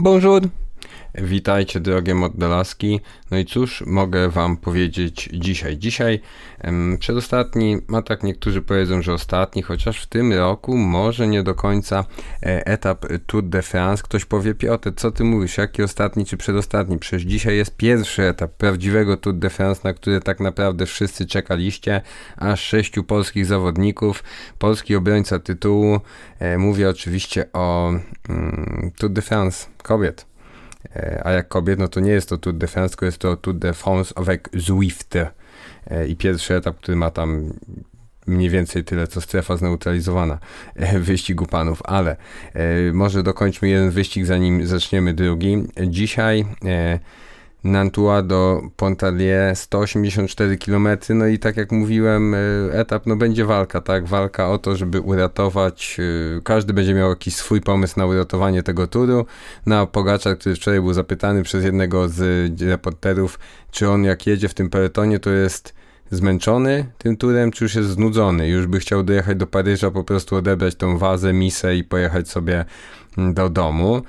Bonjour! Witajcie drogie moddelaski. No i cóż mogę wam powiedzieć dzisiaj? Dzisiaj em, przedostatni, a tak niektórzy powiedzą, że ostatni, chociaż w tym roku może nie do końca e, etap Tour de France. Ktoś powie, Piotr, co ty mówisz, jaki ostatni czy przedostatni? Przecież dzisiaj jest pierwszy etap prawdziwego Tour de France, na który tak naprawdę wszyscy czekaliście, aż sześciu polskich zawodników, polski obrońca tytułu. E, mówię oczywiście o mm, Tour de France kobiet. E, A jak kobiet, no to nie jest to Tour de France, tylko jest to Tour de France avec Zwift. E, I pierwszy etap, który ma tam mniej więcej tyle, co strefa zneutralizowana e, wyścigu panów, ale może dokończmy jeden wyścig, zanim zaczniemy drugi. Dzisiaj Nantua do Pontarlier 184 km, no i tak jak mówiłem, e, etap, no będzie walka, tak, walka o to, żeby uratować, e, każdy będzie miał jakiś swój pomysł na uratowanie tego turu, na Pogaczar, który wczoraj był zapytany przez jednego z reporterów, czy on jak jedzie w tym peletonie, to jest zmęczony tym turem, czy już jest znudzony, już by chciał dojechać do Paryża, po prostu odebrać tą wazę, misę i pojechać sobie mm, do domu.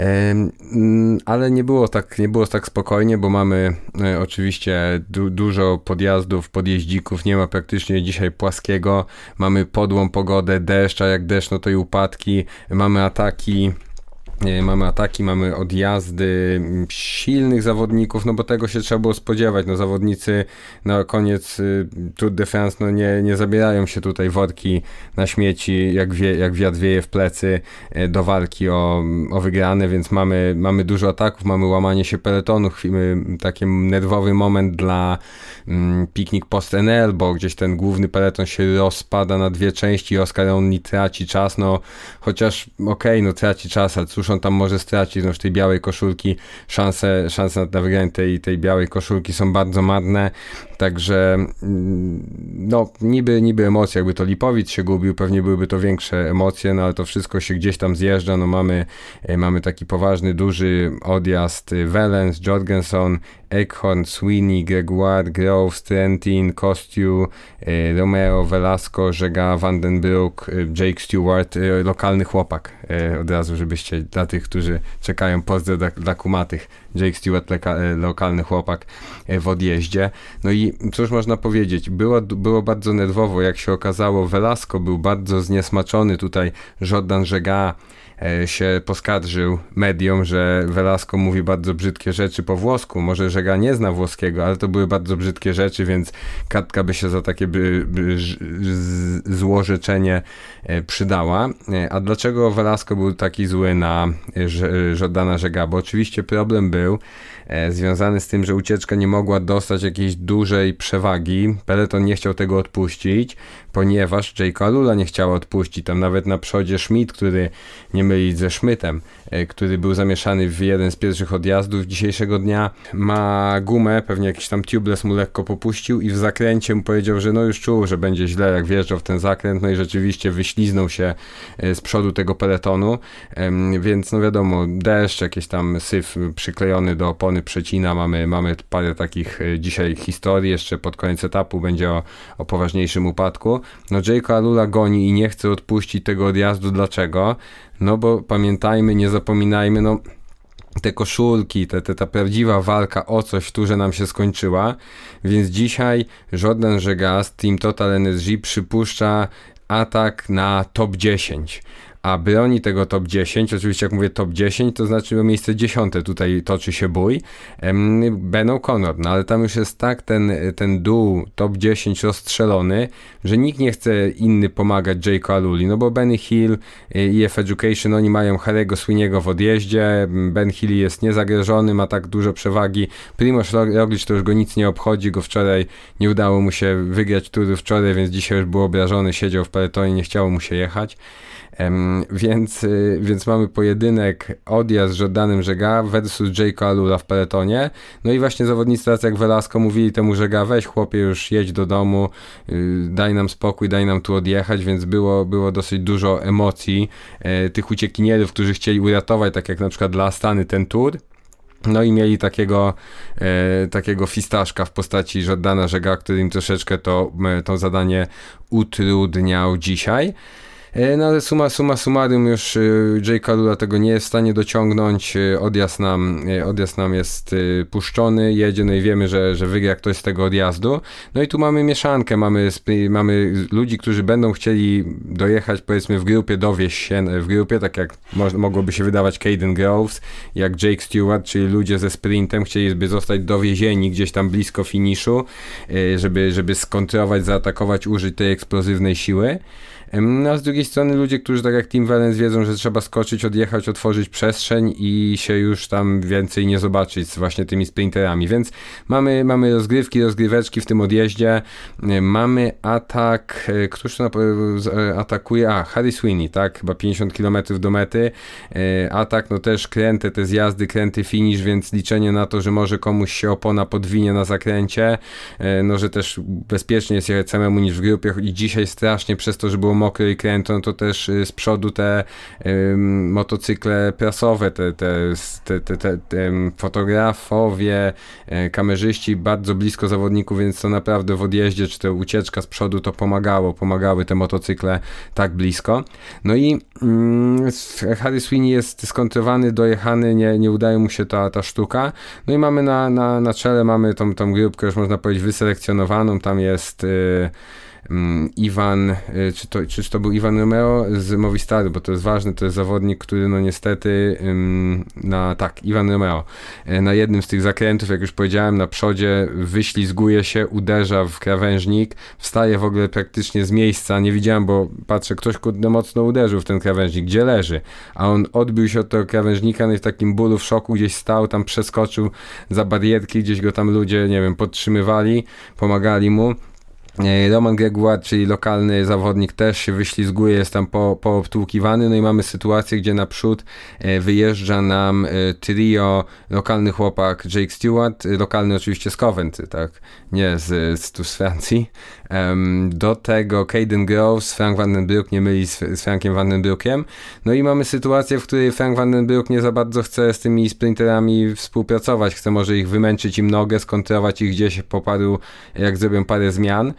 Mm, Ale nie było tak, nie było tak spokojnie, bo mamy e, oczywiście du dużo podjazdów, podjeździków, nie ma praktycznie dzisiaj płaskiego, mamy podłą pogodę, deszcz, a jak deszcz, no to i upadki, mamy ataki, Mamy ataki, mamy odjazdy silnych zawodników, no bo tego się trzeba było spodziewać. No zawodnicy na koniec y, Tour de France no nie, nie zabierają się tutaj worki na śmieci, jak, wie, jak wiatr wieje w plecy e, do walki o, o wygrane, więc mamy, mamy dużo ataków, mamy łamanie się peletonu, chwi- y, taki nerwowy moment dla mm, piknik post NL, bo gdzieś ten główny peleton się rozpada na dwie części, Oscar Only traci czas, no chociaż okej, no traci czas, ale cóż on tam może stracić, no w tej białej koszulki szanse, szanse na wygranie tej, tej białej koszulki są bardzo marne, także mm, no niby, niby emocje, jakby to Lipowicz się gubił, pewnie byłyby to większe emocje, no ale to wszystko się gdzieś tam zjeżdża, no mamy, e, mamy taki poważny, duży odjazd y, Wellens, Jorgensen, Eckhorn, Sweeney, Gregoire, Groves, Trentin, Kostiu, e, Romeo, Velasco, Żega, Vandenbroek, e, Jake Stewart, e, lokalny chłopak. Od razu, żebyście dla tych, którzy czekają pozdro dla, dla kumatych. Jake Stewart, leka, e, lokalny chłopak e, w odjeździe. No i cóż można powiedzieć, było, było bardzo nerwowo, jak się okazało. Velasco był bardzo zniesmaczony tutaj. Jordan Żega e, się poskarżył mediom, że Velasco mówi bardzo brzydkie rzeczy po włosku. Może Żega nie zna włoskiego, ale to były bardzo brzydkie rzeczy, więc kartka by się za takie by, by, przydała. A dlaczego Velasco był taki zły na Jordana Żega? Bo oczywiście problem był e, związany z tym, że ucieczka nie mogła dostać jakiejś dużej przewagi. Peloton nie chciał tego odpuścić, ponieważ Jake Alula nie chciała odpuścić. Tam nawet na przodzie Schmidt, który nie mylić ze Schmidtem, e, który był zamieszany w jeden z pierwszych odjazdów dzisiejszego dnia, ma gumę, pewnie jakiś tam tubeless mu lekko popuścił i w zakręcie mu powiedział, że no już czuł, że będzie źle jak wjeżdżał w ten zakręt, no i rzeczywiście wyśliznął się e, z przodu tego peletonu, więc no wiadomo, deszcz, jakiś tam syf przyklejony do opony przecina, mamy, mamy parę takich e, dzisiaj historii, jeszcze pod koniec etapu będzie o, o poważniejszym upadku. No Jake Alula goni i nie chce odpuścić tego odjazdu, dlaczego? No bo pamiętajmy, nie zapominajmy, no te koszulki, te, te, ta prawdziwa walka o coś w nam się skończyła, więc dzisiaj Jordan Żega z Team Total NSG przypuszcza atak na top 10. A broni tego top 10, oczywiście jak mówię top 10, to znaczy o miejsce 10 tutaj toczy się bój, Ben O'Connor, no ale tam już jest tak ten, ten dół top 10 rozstrzelony, że nikt nie chce inny pomagać Jake'u Aluli, no bo Benny Hill i F Education, oni mają Harry'ego Swiniego w odjeździe, Ben Hill jest niezagrożony, ma tak dużo przewagi, Primoz Roglic to już go nic nie obchodzi, go wczoraj nie udało mu się wygrać turu wczoraj, więc dzisiaj już był obrażony, siedział w peletonie, nie chciało mu się jechać. Em, więc, y, więc mamy pojedynek odjazd z Jordanem Żega versus Jake Alula w peletonie. No i właśnie zawodnicy tacy jak Velasco mówili temu Żega, weź chłopie już jedź do domu, y, daj nam spokój, daj nam tu odjechać, więc było, było dosyć dużo emocji e, tych uciekinierów, którzy chcieli uratować, tak jak na przykład dla Astany ten tour. No i mieli takiego, e, takiego fistaszka w postaci Jordana Żega, który im troszeczkę to, e, to zadanie utrudniał dzisiaj. E, No ale suma, suma summarum już y, J. Kalula tego nie jest w stanie dociągnąć, y, odjazd nam, odjazd nam jest puszczony, jedzie, no i wiemy, że, że wygra ktoś z tego odjazdu. No i tu mamy mieszankę, mamy, mamy ludzi, którzy będą chcieli dojechać powiedzmy w grupie, dowieść się w grupie, tak jak mo- mogłoby się wydawać Caden Groves, jak Jake Stewart, czyli ludzie ze sprintem chcieliby zostać dowiezieni gdzieś tam blisko finiszu, żeby, żeby skontrować, zaatakować, użyć tej eksplozywnej siły. No a z drugiej strony ludzie, którzy tak jak Team Valence wiedzą, że trzeba skoczyć, odjechać, otworzyć przestrzeń i się już tam więcej nie zobaczyć z właśnie tymi sprinterami. Więc mamy, mamy rozgrywki, rozgryweczki w tym odjeździe. E, Mamy atak, e, któż to e, atakuje? A, Harry Sweeney, tak? Chyba 50 km do mety. Atak, no też kręty, te zjazdy, kręty, finish, więc liczenie na to, że może komuś się opona podwinie na zakręcie, no że też bezpiecznie jest jechać samemu niż w grupie i dzisiaj strasznie przez to, że było mokro i kręto, no to też y, z przodu te ym, motocykle prasowe, te, te, te, te, te, te fotografowie, e, kamerzyści bardzo blisko zawodników, więc to naprawdę w odjeździe, czy to ucieczka z przodu to pomagało, pomagały te motocykle tak blisko. No i mm, Harry Sweeney jest skontrowany, dojechany, nie, nie udaje mu się ta, ta sztuka. No i mamy na, na, na czele, mamy tą, tą grupkę już można powiedzieć wyselekcjonowaną, tam jest y, mm, Iwan, y, czy to, czy to był Iwan Romeo z Movistaru, bo to jest ważne, to jest zawodnik, który no niestety na, tak, Iwan Romeo, y, na jednym z tych zakrętów, jak już powiedziałem, na przodzie wyślizguje się, uderza w krawężnik, wstaje w ogóle praktycznie z miejsca, nie widziałem, bo patrzę, ktoś kurde mocno uderzył w ten krawężnik, gdzie leży, a on odbił się od tego krawężnika, no i w takim bólu, w szoku gdzieś stał, tam przeskoczył za barierki, gdzieś go tam ludzie, nie wiem, podtrzymywali, pomagali mu. E, Roman Gregoire, czyli lokalny zawodnik, też się wyślizguje, jest tam po, poobtłukiwany. No i mamy sytuację, gdzie naprzód e, wyjeżdża nam e, trio, lokalny chłopak Jake Stewart, lokalny oczywiście z Coventry, tak, nie z, z tu z Francji. Do tego Caden Groves, Frank Vandenbroek, nie myli z, z Frankiem Vandenbroekiem. No i mamy sytuację, w której Frank Vandenbroek nie za bardzo chce z tymi sprinterami współpracować, chce może ich wymęczyć im nogę, skontrować ich gdzieś po paru, jak zrobią parę zmian,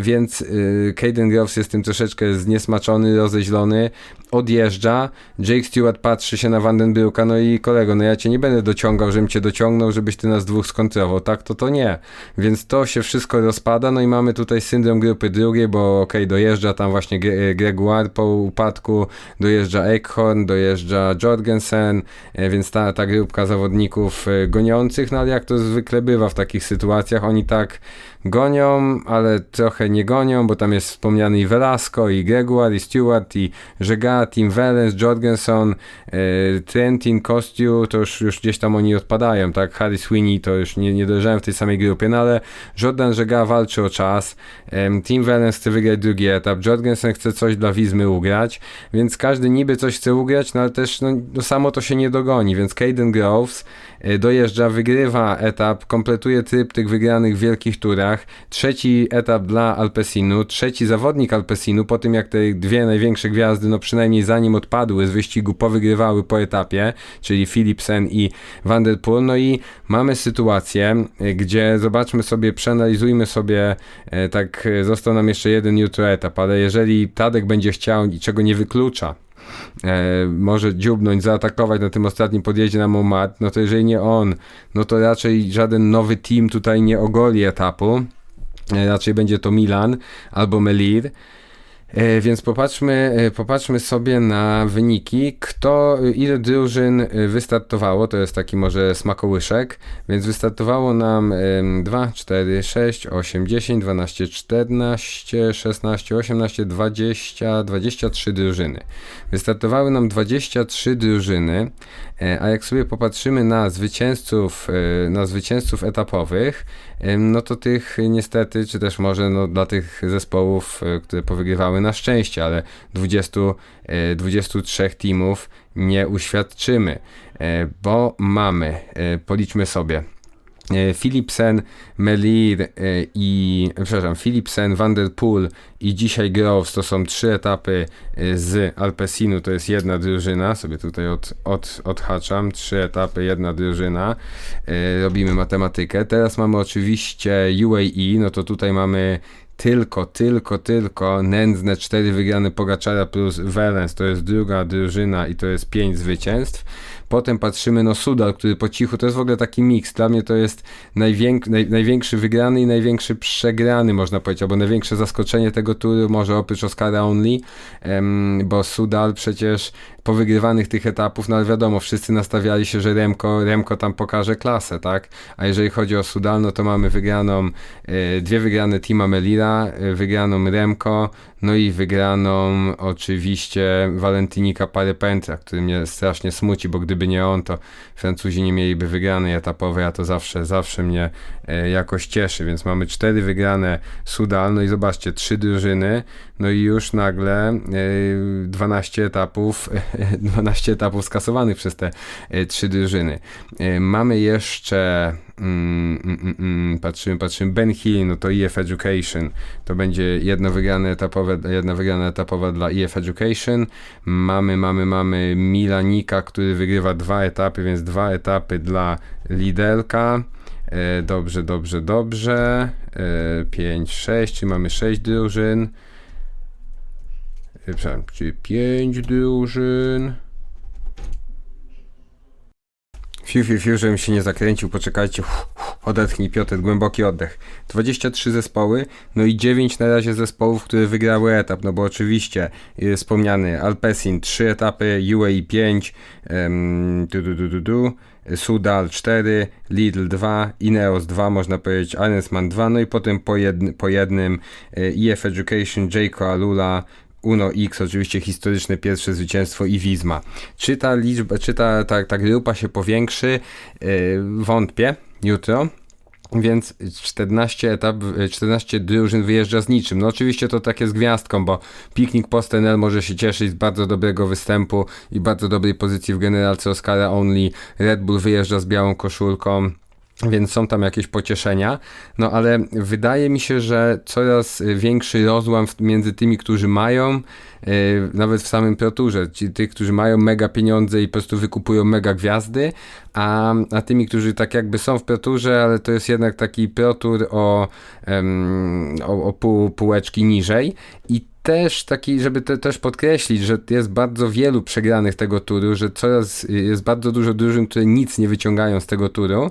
więc e, Caden Groves jest tym troszeczkę zniesmaczony, rozeźlony, odjeżdża, Jake Stewart patrzy się na Vandenbroeka, no i kolego, no ja cię nie będę dociągał, żebym cię dociągnął, żebyś ty nas dwóch skontrował, tak, to to nie. Więc to się wszystko rozpada, no i mamy tutaj syndrom grupy drugiej, bo okej, dojeżdża tam właśnie Gre- Gregoire po upadku, dojeżdża Eichhorn, dojeżdża Jorgensen, e, więc ta, ta grupka zawodników e, goniących, no ale jak to zwykle bywa w takich sytuacjach, oni tak gonią, ale trochę nie gonią, bo tam jest wspomniany i Velasco, i Gregoire, i Stewart, i Żega, Tim Wellens, Jorgensen, e, Trentin, Kostiu, to już, już gdzieś tam oni odpadają, tak? Harry Sweeney to już nie, nie dojrzałem w tej samej grupie, no ale Jordan Żega walczy o czas, em, Tim Wellens chce wygrać drugi etap, Jorgensen chce coś dla Wizmy ugrać, więc każdy niby coś chce ugrać, no ale też no, no samo to się nie dogoni, więc Caden Groves e, dojeżdża, wygrywa etap, kompletuje tryb tych wygranych wielkich turach, trzeci etap dla Alpesinu, trzeci zawodnik Alpesinu, po tym jak te dwie największe gwiazdy, no przynajmniej zanim odpadły z wyścigu, powygrywały po etapie, czyli Philipsen i Van der Poel, no i mamy sytuację, e, gdzie zobaczmy sobie, przeanalizujmy sobie, e, tak e, został nam jeszcze jeden jutro etap, ale jeżeli Tadek będzie chciał i czego nie wyklucza, e, może dziubnąć, zaatakować na tym ostatnim podjeździe na Montmartre, no to jeżeli nie on, no to raczej żaden nowy team tutaj nie ogoli etapu. E, Raczej będzie to Milan albo Melir. E, Więc popatrzmy, e, popatrzmy sobie na wyniki. Kto, e, ile drużyn wystartowało? To jest taki może smakołyszek. Więc wystartowało nam em, 2, 4, 6, 8, 10, 12, 14, 16, 18, 20, 23 drużyny. Wystartowały nam 23 drużyny, a jak sobie popatrzymy na zwycięzców, na zwycięzców etapowych, no to tych niestety, czy też może no, dla tych zespołów, e, które powygrywały na szczęście, ale 20, e, 23 teamów nie uświadczymy, e, bo mamy, e, policzmy sobie, e, Philipsen, Melir e, i, przepraszam, Philipsen, Van der Poel i dzisiaj Groves. To są trzy etapy e, z Alpesinu, to jest jedna drużyna, sobie tutaj od, od, odhaczam, trzy etapy, jedna drużyna, e, robimy matematykę. Teraz mamy oczywiście UAE, no to tutaj mamy tylko, tylko, tylko nędzne cztery wygrane Pogaczara plus Welens, to jest druga drużyna i to jest pięć zwycięstw. Potem patrzymy, no Sudal, który po cichu, to jest w ogóle taki miks. Dla mnie to jest najwięk, naj, największy wygrany i największy przegrany, można powiedzieć, albo największe zaskoczenie tego turu, może oprócz Oscara Only, em, bo Sudal przecież po wygrywanych tych etapów, no ale wiadomo, wszyscy nastawiali się, że Remko, Remko tam pokaże klasę, tak? A jeżeli chodzi o Sudal, no to mamy wygraną, e, dwie wygrane Tima Melira, e, wygraną Remko, no i wygraną oczywiście Walentynika Parepentra, który mnie strasznie smuci, bo gdyby nie on, to Francuzi nie mieliby wygranej etapowej, a to zawsze, zawsze mnie e, jakoś cieszy, więc mamy cztery wygrane Sudal, no i zobaczcie, trzy drużyny, no i już nagle e, 12 etapów, 12 etapów skasowanych przez te e, trzy drużyny. E, mamy jeszcze Mm, mm, mm, mm, patrzymy, patrzymy. Ben Hill, no to EF Education. To będzie jedno wygrane etapowe, jedna wygrana etapowa dla EF Education. Mamy, mamy, mamy Milanika, który wygrywa dwa etapy, więc dwa etapy dla Lidelka. E, dobrze, dobrze, dobrze. E, 5, 6, czyli mamy 6 drużyn. Przepraszam, czyli 5 drużyn. Fiu, fiu, fiu, żebym się nie zakręcił, poczekajcie, uff, odetchnij Piotr, głęboki oddech. 23 zespoły, no i 9 na razie zespołów, które wygrały etap, no bo oczywiście y, wspomniany Alpecin 3 etapy, UAE 5, um, du, du, du, du, du, Sudal 4, Lidl 2, Ineos 2, można powiedzieć, Arensman 2, no i potem po, jedny, po jednym y, EF Education, Jayco Alula, Uno X, oczywiście historyczne pierwsze zwycięstwo i Wizma. Czy ta liczba, czy ta, ta, ta grupa się powiększy? Yy, wątpię jutro. Więc 14 etap, 14 drużyn wyjeżdża z niczym. No oczywiście to takie z gwiazdką, bo Piknik Postenel może się cieszyć z bardzo dobrego występu i bardzo dobrej pozycji w generalce Oscara Only. Red Bull wyjeżdża z białą koszulką. Więc są tam jakieś pocieszenia, no ale wydaje mi się, że coraz większy rozłam między tymi, którzy mają, yy, nawet w samym Proturze, ci tych, którzy mają mega pieniądze i po prostu wykupują mega gwiazdy, a, a tymi, którzy tak jakby są w Proturze, ale to jest jednak taki Protur o, o, o pół, półeczki niżej. I też taki, żeby te, też podkreślić, że jest bardzo wielu przegranych tego turu, że coraz jest bardzo dużo drużyn, które nic nie wyciągają z tego turu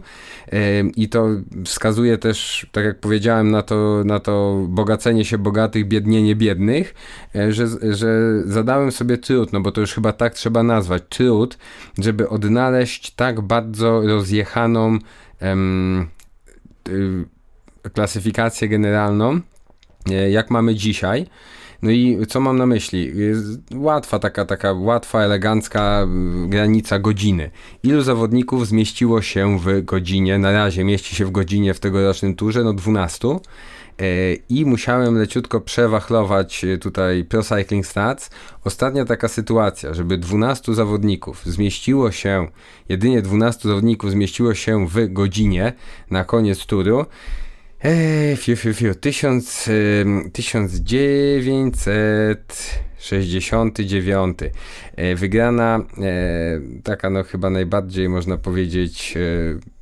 i to wskazuje też, tak jak powiedziałem, na to, na to bogacenie się bogatych, biednienie biednych, e, że, że zadałem sobie trud, no bo to już chyba tak trzeba nazwać, trud, żeby odnaleźć tak bardzo rozjechaną em, y, klasyfikację generalną, e, jak mamy dzisiaj. No i co mam na myśli? Jest łatwa taka, taka łatwa, elegancka y, granica godziny. Ilu zawodników zmieściło się w godzinie? Na razie mieści się w godzinie w tegorocznym turze, no 12. E, I musiałem leciutko przewachlować e, tutaj Pro Cycling Stats. Ostatnia taka sytuacja, żeby 12 zawodników zmieściło się, jedynie 12 zawodników zmieściło się w godzinie na koniec turu. Eee, fiu, fiu, fiu. Tysiąc, ym, 1969. E, wygrana, e, taka no chyba najbardziej można powiedzieć,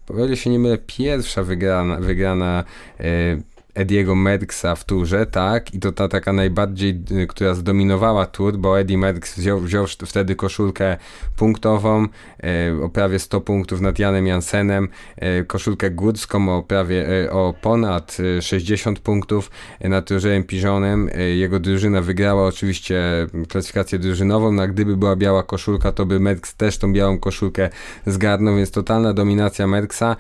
e, o ile się nie mylę, pierwsza wygrana, wygrana e, Ediego Merckxa w turze, tak? I to ta taka najbardziej, y, która zdominowała tur, bo Eddie Merckx wziął, wziął wtedy koszulkę punktową e, o prawie 100 punktów nad Janem Jansenem, e, koszulkę górską o prawie, e, o ponad e, 60 punktów nad Rogerem Pigeonem. E, jego drużyna wygrała oczywiście klasyfikację drużynową, no a gdyby była biała koszulka, to by Merckx też tą białą koszulkę zgarnął, więc totalna dominacja Merckxa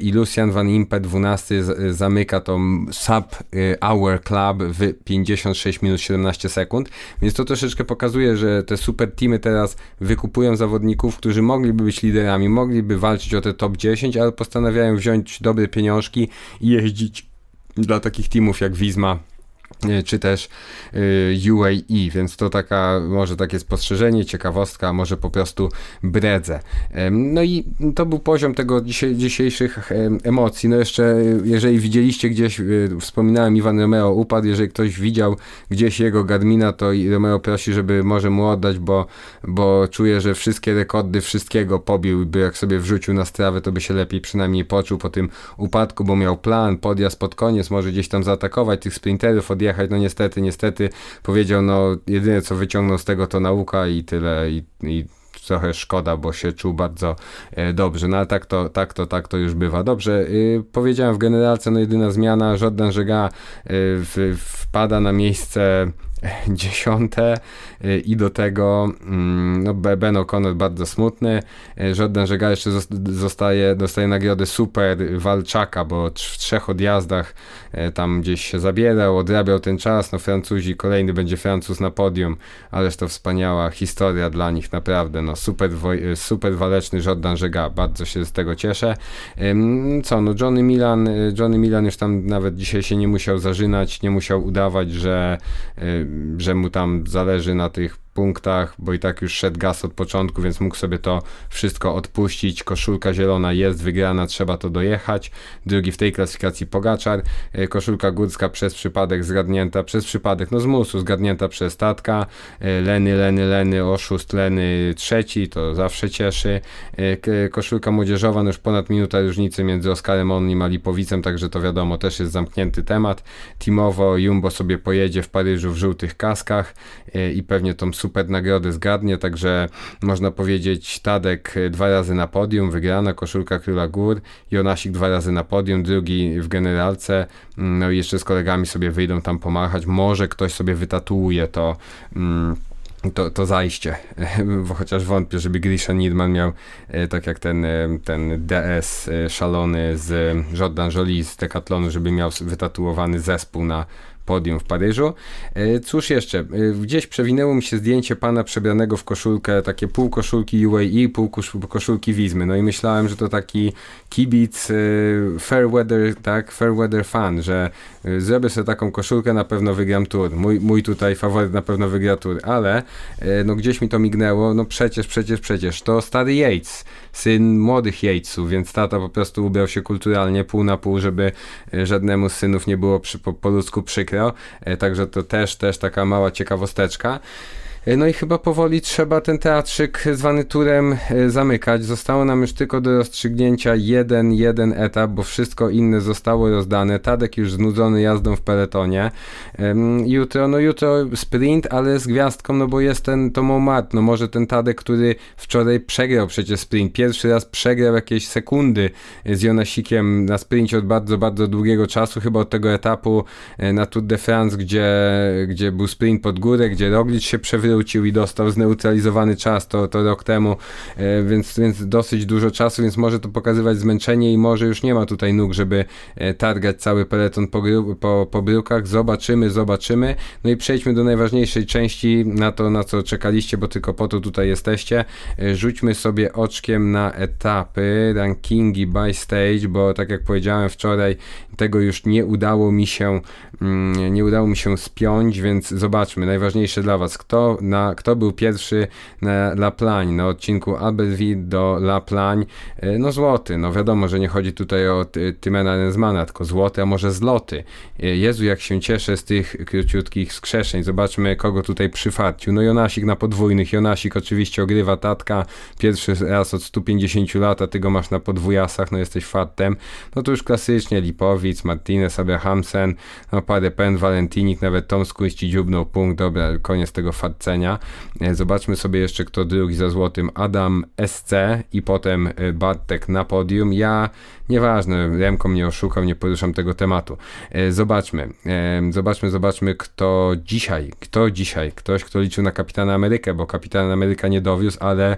i Lucian Van Impe 12 z- zamyka tą sub e, hour club w 56 minut 17 sekund, więc to troszeczkę pokazuje, że te super teamy teraz wykupują zawodników, którzy mogliby być liderami, mogliby walczyć o te top 10, ale postanawiają wziąć dobre pieniążki i jeździć dla takich teamów jak Wizma y, czy też UAE, więc to taka może takie spostrzeżenie, ciekawostka, może po prostu bredzę. Em, No i to był poziom tego dzisiejszych em, emocji. No jeszcze, jeżeli widzieliście gdzieś, y, wspominałem, Iwan Romeo upadł, jeżeli ktoś widział gdzieś jego Garmina, to Romeo prosi, żeby może mu oddać, bo, bo czuje, że wszystkie rekordy wszystkiego pobił, by jak sobie wrzucił na strawę, to by się lepiej przynajmniej poczuł po tym upadku, bo miał plan, podjazd pod koniec, może gdzieś tam zaatakować tych sprinterów, odjechać, no niestety, niestety powiedział, no jedyne co wyciągnął z tego to nauka i tyle. I, i trochę szkoda, bo się czuł bardzo e, dobrze, no ale tak to, tak to, tak to już bywa. Dobrze, y, powiedziałem w generalce, no jedyna zmiana, Jordan Żega y, wpada na miejsce dziesiąte i do tego mm, no, Be- Ben O'Connor bardzo smutny. Jordan Żega jeszcze zos- zostaje, dostaje nagrodę super walczaka, bo w trzech odjazdach y, tam gdzieś się zabierał, odrabiał ten czas. No Francuzi, kolejny będzie Francuz na podium, ależ to wspaniała historia dla nich, naprawdę. No super, y, super waleczny Jordan Żega, bardzo się z tego cieszę. Co, no Johnny Milan, y, Johnny Milan już tam nawet dzisiaj się nie musiał zażynać, nie musiał udawać, że, że mu tam zależy na tych punktach, bo i tak już szedł gaz od początku, więc mógł sobie to wszystko odpuścić. Koszulka zielona jest wygrana, trzeba to dojechać. Drugi w tej klasyfikacji Pogaczar. Y, Koszulka górska przez przypadek zgadnięta, przez przypadek, no z musu zgadnięta przez Tatka. Y, Leny, Leny, Leny, oszust Leny trzeci, to zawsze cieszy. K- Koszulka młodzieżowa, no już ponad minuta różnicy między Oskarem Onnim a Lipowicem, także to wiadomo, też jest zamknięty temat. Teamowo Jumbo sobie pojedzie w Paryżu w żółtych kaskach i pewnie tą super nagrodę zgadnie, także można powiedzieć Tadek y, dwa razy na podium, wygrana koszulka Króla Gór, Jonasik dwa razy na podium, drugi w generalce, mm, no i jeszcze z kolegami sobie wyjdą tam pomachać, może ktoś sobie wytatuuje to mm, to, to zajście, bo chociaż wątpię, żeby Grisha Nidman miał e, tak jak ten, e, ten DS szalony z Jordan Jolie z Decathlonu, żeby miał wytatuowany zespół na podium w Paryżu. E, Cóż jeszcze, e, gdzieś przewinęło mi się zdjęcie pana przebranego w koszulkę, takie pół koszulki UAE, pół kosz- koszulki Wizmy, no i myślałem, że to taki kibic e, fair weather, tak, fair weather fan, że zrobię sobie taką koszulkę, na pewno wygram tour. Mój, mój tutaj faworyt na pewno wygra tour, ale no gdzieś mi to mignęło, no przecież, przecież, przecież, to stary Yates, syn młodych Yatesów, więc tata po prostu ubrał się kulturalnie, pół na pół, żeby e, żadnemu z synów nie było przy, po, po ludzku przykro, e, także to też, też taka mała ciekawosteczka. E, No i chyba powoli trzeba ten teatrzyk zwany turem e, zamykać. Zostało nam już tylko do rozstrzygnięcia jeden, jeden etap, bo wszystko inne zostało rozdane. Tadek już znudzony jazdą w peletonie. Jutro, no jutro sprint, ale z gwiazdką, no bo jest ten Tomomat, no może ten Tadek, który wczoraj przegrał przecież sprint. Pierwszy raz przegrał jakieś sekundy z Jonasikiem na sprincie od bardzo, bardzo długiego czasu, chyba od tego etapu e, na Tour de France, gdzie, gdzie był sprint pod górę, gdzie Roglic się przewrócił i dostał zneutralizowany czas, to, to rok temu, e, więc, więc dosyć dużo czasu, więc może to pokazywać zmęczenie i może już nie ma tutaj nóg, żeby e, targać cały peleton po, po, po bryłkach. Zobaczymy, zobaczymy. No i przejdźmy do najważniejszej części, na to, na co czekaliście, bo tylko po to tutaj jesteście. E, Rzućmy sobie oczkiem na etapy, rankingi by stage, bo tak jak powiedziałem wczoraj, tego już nie udało mi się, mm, nie udało mi się spiąć, więc zobaczmy. Najważniejsze dla Was, kto, na, kto był pierwszy na La Plagne, na odcinku Abbeville do La Plagne. E, No złoty, no wiadomo, że nie chodzi tutaj o Ty- Tymena Renzmana, tylko złoty, a może zloty. E, Jezu, jak się cieszę z tych króciutkich skrzeszeń. Zobaczmy, kogo tutaj przyfarcił. No Jonasik na podwójnych. Jonasik oczywiście ogrywa tatka. Pierwszy raz od 150 lat, a ty go masz na podwójasach, no jesteś fatem. No to już klasycznie Lipowic, Martinez, Abrahamsen, no parę pen, Valentinik, nawet Tomsku ci dziubnął punkt. Dobra, koniec tego facenia. E, Zobaczmy sobie jeszcze, kto drugi za złotym. Adam SC i potem e, Bartek na podium. Ja, nieważne, Remko mnie oszukał, nie poruszam tego tematu. E, Zobaczmy, zobaczmy, zobaczmy, kto dzisiaj, kto dzisiaj, ktoś, kto liczył na Kapitana Amerykę, bo Kapitan Ameryka nie dowiózł, ale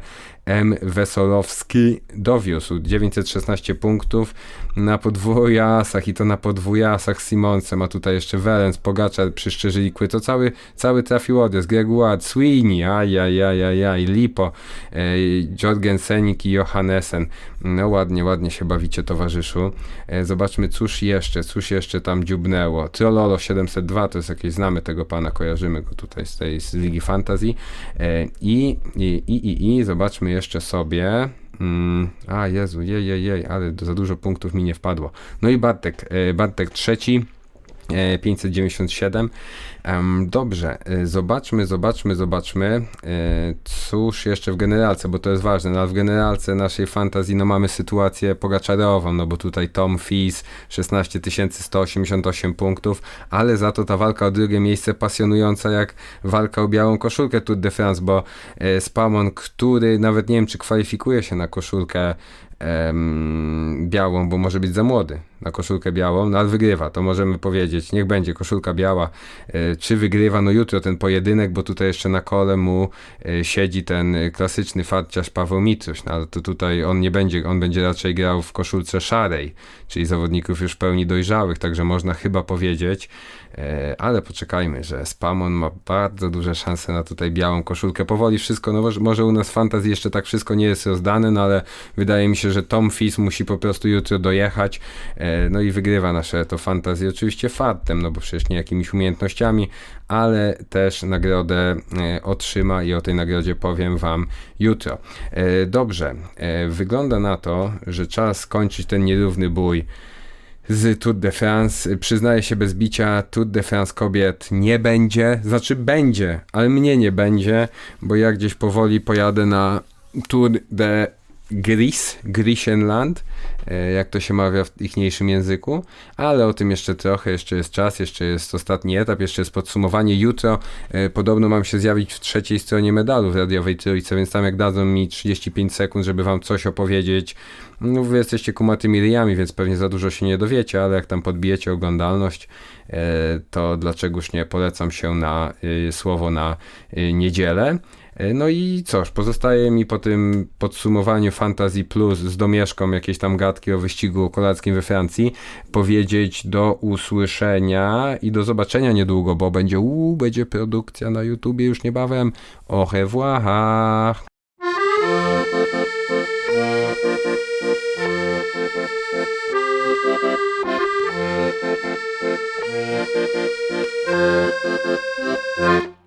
M. Wesolowski dowiózł 916 punktów na podwójasach i to na podwójasach z Simonsem, a tutaj jeszcze Welens, Pogaczar przy Szczerzylikły, to cały, cały trafił odjazd, Greg Ward, Sweeney, ajajajajaj, Lipo, e, Jorgensenik i Johannesen. No ładnie, ładnie się bawicie towarzyszu. E, zobaczmy, cóż jeszcze, cóż jeszcze tam dziubnęło. Trollolo 702, to jest jakieś, znamy tego pana, kojarzymy go tutaj z tej z Ligi Fantasy. E, I, i, i, i, i zobaczmy jeszcze sobie. Mm, a Jezu, jej, jej, jej, ale za dużo punktów mi nie wpadło. No i Bartek, e, Bartek trzeci. e, 597. Dobrze, e, zobaczmy, zobaczmy, zobaczmy. E, Cóż jeszcze w generalce, bo to jest ważne, no w generalce naszej fantazji no mamy sytuację pogaczarową, no bo tutaj Tom Fizz 16 188 punktów, ale za to ta walka o drugie miejsce pasjonująca jak walka o białą koszulkę Tour de France, bo e, Spamon, który nawet nie wiem czy kwalifikuje się na koszulkę białą, bo może być za młody na koszulkę białą, no ale wygrywa, to możemy powiedzieć, niech będzie koszulka biała, e, czy wygrywa, no jutro ten pojedynek, bo tutaj jeszcze na kole mu e, siedzi ten e, klasyczny farciarz Paweł Mitruś, no ale to tutaj on nie będzie, on będzie raczej grał w koszulce szarej, czyli zawodników już w pełni dojrzałych, także można chyba powiedzieć, ale poczekajmy, że Spamon ma bardzo duże szanse na tutaj białą koszulkę, powoli wszystko, no może, u nas fantazji jeszcze tak wszystko nie jest rozdane, no ale wydaje mi się, że Tom Fizz musi po prostu jutro dojechać, no i wygrywa nasze to fantazje, oczywiście fartem, no bo przecież nie jakimiś umiejętnościami, ale też nagrodę e, otrzyma i o tej nagrodzie powiem Wam jutro. E, Dobrze, e, wygląda na to, że czas skończyć ten nierówny bój z Tour de France. Przyznaję się bez bicia, Tour de France kobiet nie będzie, znaczy będzie, ale mnie nie będzie, bo ja gdzieś powoli pojadę na Tour de Gris, Griechenland, e, jak to się mawia w ichniejszym języku, ale o tym jeszcze trochę, jeszcze jest czas, jeszcze jest ostatni etap, jeszcze jest podsumowanie. Jutro e, podobno mam się zjawić w trzeciej stronie medalu w radiowej trójce, więc tam jak dadzą mi 35 sekund, żeby wam coś opowiedzieć, no wy jesteście kumatymi ryjami, więc pewnie za dużo się nie dowiecie, ale jak tam podbijecie oglądalność, e, to dlaczegoż nie polecam się na słowo na niedzielę. E, No i cóż, pozostaje mi po tym podsumowaniu Fantasy Plus z domieszką jakiejś tam gadki o wyścigu kolarskim we Francji powiedzieć do usłyszenia i do zobaczenia niedługo, bo będzie, uu, będzie produkcja na YouTubie już niebawem. Au revoir! Thank.